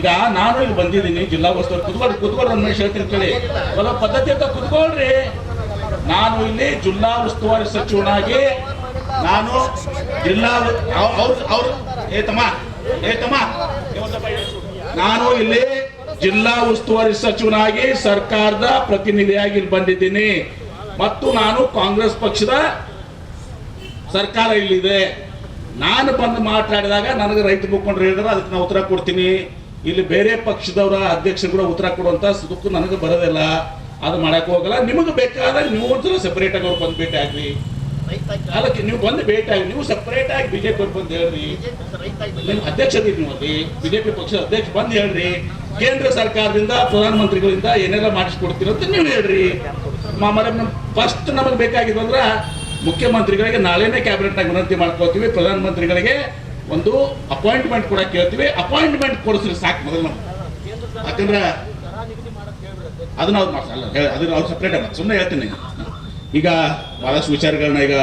ಈಗ ನಾನು ಇಲ್ಲಿ ಬಂದಿದ್ದೀನಿ, ಜಿಲ್ಲಾ ಉಸ್ತುವಾರಿ ಕುತ್ಕೊಳ್ಳಿ ಕುತ್ಕೊಳ್ಳಿ ರಮೇಶ್ ಹೇಳ್ತೀನಿ ಕೇಳಿ. ಸ್ವಲ್ಪ ಪದ್ಧತಿ ಅಂತ ಕುತ್ಕೊಳ್ರಿ. ನಾನು ಇಲ್ಲಿ ಜಿಲ್ಲಾ ಉಸ್ತುವಾರಿ ಸಚಿವನಾಗಿ ನಾನು ಜಿಲ್ಲಾ ಅವ್ರ ಅವ್ರ ಏ ತಮ್ಮ ಏ ತಮ್ಮ. ನಾನು ಇಲ್ಲಿ ಜಿಲ್ಲಾ ಉಸ್ತುವಾರಿ ಸಚಿವನಾಗಿ ಸರ್ಕಾರದ ಪ್ರತಿನಿಧಿಯಾಗಿ ಇಲ್ಲಿ ಬಂದಿದ್ದೀನಿ. ಮತ್ತು ನಾನು ಕಾಂಗ್ರೆಸ್ ಪಕ್ಷದ ಸರ್ಕಾರ ಇಲ್ಲಿದೆ. ನಾನು ಬಂದು ಮಾತಾಡಿದಾಗ ನನಗೆ ರೈತ ಮುಖಂಡರು ಹೇಳಿದ್ರೆ, ಅದಕ್ಕೆ ನಾನು ಉತ್ತರ ಕೊಡ್ತೀನಿ. ಇಲ್ಲಿ ಬೇರೆ ಪಕ್ಷದವರ ಅಧ್ಯಕ್ಷರು ಕೂಡ ಉತ್ತರ ಕೊಡುವಂತ ಸುಖ ನನಗೆ ಬರೋದಿಲ್ಲ. ಅದು ಮಾಡಕ್ ಹೋಗಲ್ಲ. ನಿಮಗೆ ಬೇಕಾದಾಗ ನೀವು ಒಂದ್ಸಲ ಸೆಪರೇಟ್ ಆಗಿ ಅವ್ರು ಬಂದು ಭೇಟಿ ಆಗ್ರಿ. ಅದಕ್ಕೆ ನೀವು ಬಂದು ಭೇಟಿ ಆಗಿ ನೀವು ಸೆಪರೇಟ್ ಆಗಿ ಬಿಜೆಪಿ ಅವ್ರು ಬಂದು ಹೇಳ್ರಿ. ನಿಮ್ಮ ಅಧ್ಯಕ್ಷ ನೀವು ಅಲ್ಲಿ. ಬಿಜೆಪಿ ಪಕ್ಷದ ಅಧ್ಯಕ್ಷ ಬಂದು ಹೇಳ್ರಿ. ಕೇಂದ್ರ ಸರ್ಕಾರದಿಂದ, ಪ್ರಧಾನಮಂತ್ರಿಗಳಿಂದ ಏನೆಲ್ಲ ಮಾಡಿಸ್ಕೊಡ್ತೀರೋ ಅಂತ ನೀವು ಹೇಳ್ರಿ. ಆಮೇಲೆ ಫಸ್ಟ್ ನಮಗೆ ಬೇಕಾಗಿದ್ದು ಅಂದ್ರೆ ಮುಖ್ಯಮಂತ್ರಿಗಳಿಗೆ ನಾಳೆನೇ ಕ್ಯಾಬಿನೆಟ್ನಾಗ ವಿನಂತಿ ಮಾಡ್ಕೋತೀವಿ ಪ್ರಧಾನಮಂತ್ರಿಗಳಿಗೆ ಒಂದು ಅಪಾಯಿಂಟ್ಮೆಂಟ್ ಕೂಡ ಕೇಳ್ತೀವಿ. ಅಪಾಯಿಂಟ್ಮೆಂಟ್ ಕೊಡಿಸ್ರಿ ಸಾಕು, ಮೊದಲು ನಾವು ಯಾಕಂದ್ರೆ ಅದನ್ನ ಅವ್ರು ಹೇಳ- ಅದನ್ನ ಅವ್ರು ಸಪ್ರೇಟ್ ಆಗ ಸುಮ್ಮನೆ ಹೇಳ್ತೀನಿ ಈಗ ಬಹಳಷ್ಟು ವಿಚಾರಗಳನ್ನ ಈಗ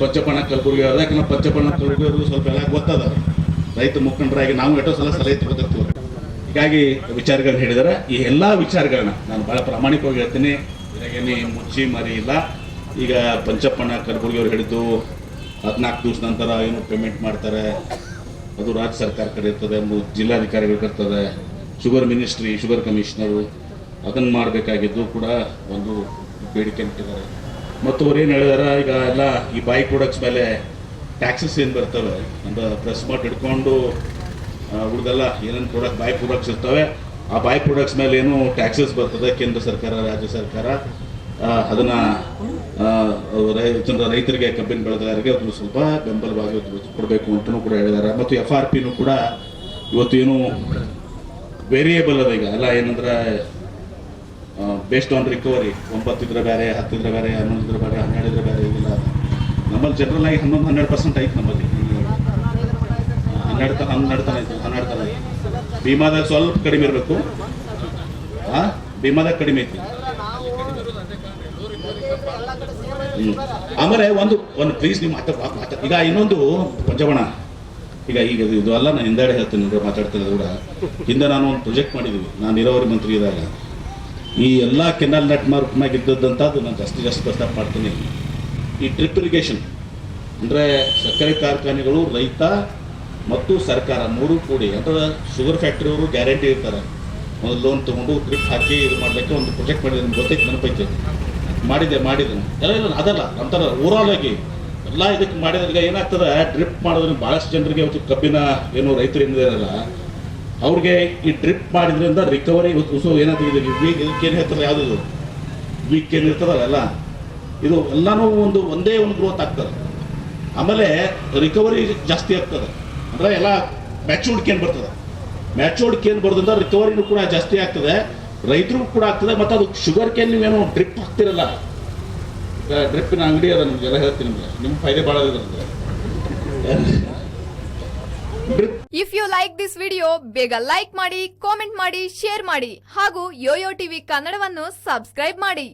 ಪಂಚಪಣ್ಣ ಕಲಬುರ್ಗಿ ಅವ್ರು, ಯಾಕಂದ್ರೆ ಪಂಚಪಣ್ಣ ಕಲಬುರ್ಗಿ ಅವ್ರಿಗೂ ಸ್ವಲ್ಪ ಎಲ್ಲ ಗೊತ್ತದ ರೈತ ಮುಖಂಡರಾಗಿ ನಾವು ಎಷ್ಟೋ ಸಲ ಸಲಹೆ ತಗೋತಿರ್ತೀವಿ ಹೀಗಾಗಿ ವಿಚಾರಗಳನ್ನ ಹೇಳಿದರೆ. ಈ ಎಲ್ಲ ವಿಚಾರಗಳನ್ನ ನಾನು ಬಹಳ ಪ್ರಾಮಾಣಿಕವಾಗಿ ಹೇಳ್ತೀನಿ. ಮುಚ್ಚಿ ಮರಿ ಇಲ್ಲ. ಈಗ ಪಂಚಪ್ಪಣ್ಣ ಕಲಬುರ್ಗಿ ಅವ್ರು ಹೇಳಿದ್ದು ಹದಿನಾಲ್ಕು ದಿವಸ ನಂತರ ಏನು ಪೇಮೆಂಟ್ ಮಾಡ್ತಾರೆ. ಅದು ರಾಜ್ಯ ಸರ್ಕಾರ ಕಡೆ ಇರ್ತದೆ ಜಿಲ್ಲಾಧಿಕಾರಿಗಳು ಇರ್ತದೆ ಶುಗರ್ ಮಿನಿಸ್ಟ್ರಿ ಶುಗರ್ ಕಮಿಷನರು ಅದನ್ನು ಮಾಡಬೇಕಾಗಿದ್ದು ಕೂಡ ಒಂದು ಬೇಡಿಕೆ ಇಟ್ಟಿದ್ದಾರೆ. ಮತ್ತು ಅವ್ರು ಏನು ಹೇಳಿದಾರೆ, ಈಗ ಎಲ್ಲ ಈ ಬೈ ಪ್ರಾಡಕ್ಟ್ಸ್ ಮೇಲೆ ಟ್ಯಾಕ್ಸಸ್ ಏನು ಬರ್ತವೆ ಅಂದರೆ ಪ್ರೆಸ್ ಮಾರ್ಟ್ ಹಿಡ್ಕೊಂಡು ಹುಡುಗಲ್ಲ ಏನೇನು ಪ್ರಾಡಕ್ಟ್ ಬೈ ಪ್ರಾಡಕ್ಟ್ಸ್ ಇರ್ತವೆ, ಆ ಬೈ ಪ್ರಾಡಕ್ಟ್ಸ್ ಮೇಲೆ ಏನು ಟ್ಯಾಕ್ಸಸ್ ಬರ್ತದೆ ಕೇಂದ್ರ ಸರ್ಕಾರ, ರಾಜ್ಯ ಸರ್ಕಾರ. ಅದನ್ನ ರೈತರಿಗೆ, ಕಬ್ಬಿನ ಬೆಳೆಗಾರರಿಗೆ ಅದನ್ನು ಸ್ವಲ್ಪ ಬೆಂಬಲವಾಗಿ ಕೊಡಬೇಕು ಅಂತಲೂ ಕೂಡ ಹೇಳಿದ್ದಾರೆ. ಮತ್ತು ಎಫ್ ಆರ್ ಪಿನೂ ಕೂಡ ಇವತ್ತೇನು ವೇರಿಯೇಬಲ್ ಅದ ಈಗ. ಎಲ್ಲ ಏನಂದ್ರೆ ಬೇಸ್ಡ್ ಆನ್ ರಿಕವರಿ ಒಂಬತ್ತಿದ್ರೆ ಬೇರೆ ಹತ್ತಿದ್ರೆ ಬೇರೆ ಹನ್ನೊಂದಿದ್ರೆ ಬೇರೆ ಹನ್ನೆರಡಿದ್ರೆ ಬೇರೆ ಇದಿಲ್ಲ ನಮ್ಮಲ್ಲಿ ಜನರಲ್ ಆಗಿ ಹನ್ನೊಂದು, ಹನ್ನೆರಡು ಪರ್ಸೆಂಟ್ ಐತೆ ನಮ್ಮಲ್ಲಿ. ಹನ್ನೆರಡು ತನ ಹನ್ನೆರಡು ತನ ಐತೆ, ಹನ್ನೆರಡು ತನ ಐತೆ. ಭೀಮಾದಾಗ ಸ್ವಲ್ಪ ಕಡಿಮೆ ಇರಬೇಕು. ಹಾಂ ಭೀಮಾದಾಗ ಕಡಿಮೆ ಐತಿ. ಆಮೇಲೆ ಒಂದು ಒಂದು ಪ್ಲೀಸ್ ನೀವು ಮಾತಾ ಮಾತಾ ಈಗ ಇನ್ನೊಂದು ಪಂಚವಣ ಈಗ ಈಗ ಇದು- ಅಲ್ಲ ನಾನು ಹಿಂದಾಡೆ ಹೇಳ್ತೀನಿ ಅಂದರೆ ಮಾತಾಡ್ತಿರೋದು ಕೂಡ. ಹಿಂದೆ ನಾನು ಒಂದು ಪ್ರೊಜೆಕ್ಟ್ ಮಾಡಿದ್ವಿ ನಾನು ನೀರಾವರಿ ಮಂತ್ರಿ ಇದ್ದಾಗ. ಈ ಎಲ್ಲ ಕೆನಾಲ್ ನೆಟ್ ಮಾರ್ಕ್ನಾಗ ಇದ್ದದ್ದಂಥದ್ದು ನಾನು ಜಾಸ್ತಿ ಜಾಸ್ತಿ ಪ್ರಸ್ತಾಪ ಮಾಡ್ತೀನಿ. ಈ ಡ್ರಿಪ್ ಇರಿಗೇಷನ್ ಅಂದರೆ ಸಕ್ಕರೆ ಕಾರ್ಖಾನೆಗಳು, ರೈತ ಮತ್ತು ಸರ್ಕಾರ ಮೂರು ಕೂಡಿ, ಅಂದರೆ ಶುಗರ್ ಫ್ಯಾಕ್ಟ್ರಿ ಅವರು ಗ್ಯಾರಂಟಿ ಇರ್ತಾರೆ. ಒಂದು ಲೋನ್ ತೊಗೊಂಡು ಟ್ರಿಪ್ ಹಾಕಿ ಇದು ಮಾಡಲಿಕ್ಕೆ ಒಂದು ಪ್ರೊಜೆಕ್ಟ್ ಮಾಡಿದ್ರೆ ಗೊತ್ತೈತೆ, ನೆನಪೈತೆ. ಮಾಡಿದೆ ಮಾಡಿದೆ. ಎಲ್ಲ ಇಲ್ಲ ಅದಲ್ಲ ಒಂಥರ ಓವರಾಲ್ ಆಗಿ ಎಲ್ಲ ಇದಕ್ಕೆ ಮಾಡಿದ್ರೆ ಏನಾಗ್ತದೆ ಡ್ರಿಪ್ ಮಾಡೋದ್ರಿಂದ ಭಾಳಷ್ಟು ಜನರಿಗೆ ಇವತ್ತು ಕಬ್ಬಿನ ಏನು ರೈತರು ಏನಿದಾರಲ್ಲ ಅವ್ರಿಗೆ ಈ ಡ್ರಿಪ್ ಮಾಡಿದ್ರಿಂದ ರಿಕವರಿ ಉಸು ಏನಾಗ್ತದೆ ವೀಕ್ ಇದಕ್ಕೆ ಏನು ಹೇಳ್ತಾರೆ ಯಾವುದು ವೀಕ್ ಏನು ಇರ್ತದಲ್ಲ ಎಲ್ಲ. ಇದು ಎಲ್ಲನೂ ಒಂದು, ಒಂದೇ ಒಂದು ಗ್ರೋತ್ ಆಗ್ತದೆ. ಆಮೇಲೆ ರಿಕವರಿ ಜಾಸ್ತಿ ಆಗ್ತದೆ. ಅಂದರೆ ಎಲ್ಲ ಮ್ಯಾಚೂರ್ಡ್ ಬರ್ತದೆ. ಮ್ಯಾಚೂರ್ಡ್ ಕೇನ್ ಬರೋದ್ರಿಂದ ರಿಕವರಿನೂ ಕೂಡ ಜಾಸ್ತಿ ಆಗ್ತದೆ. ರೈತರಿಗೂ ಕೂಡ ಆಗ್ತದೆ, ಮತ್ತು ಅದು ಶುಗರ್ ಕೇನ್ ನೀವೇನು ಡ್ರಿಪ್ ಹಾಕ್ತಿರಲ್ಲ. ಡ್ರಿಪ್ಪಿನ ಅಂಗಡಿ ಅದ ನಿಮಗೆಲ್ಲ ಹೇಳ್ತೀನಿ ನಿಮಗೆ. ನಿಮ್ಮ ಫೈದೆ ಭಾಳ ಇದೆ drip if you like this video ಬೇಗ ಲೈಕ್ ಮಾಡಿ ಕಾಮೆಂಟ್ ಮಾಡಿ ಶೇರ್ ಮಾಡಿ, ಹಾಗೂ ಯೋಯೋ ಟಿವಿ ಕನ್ನಡವನ್ನು ಸಬ್ಸ್ಕ್ರೈಬ್ ಮಾಡಿ.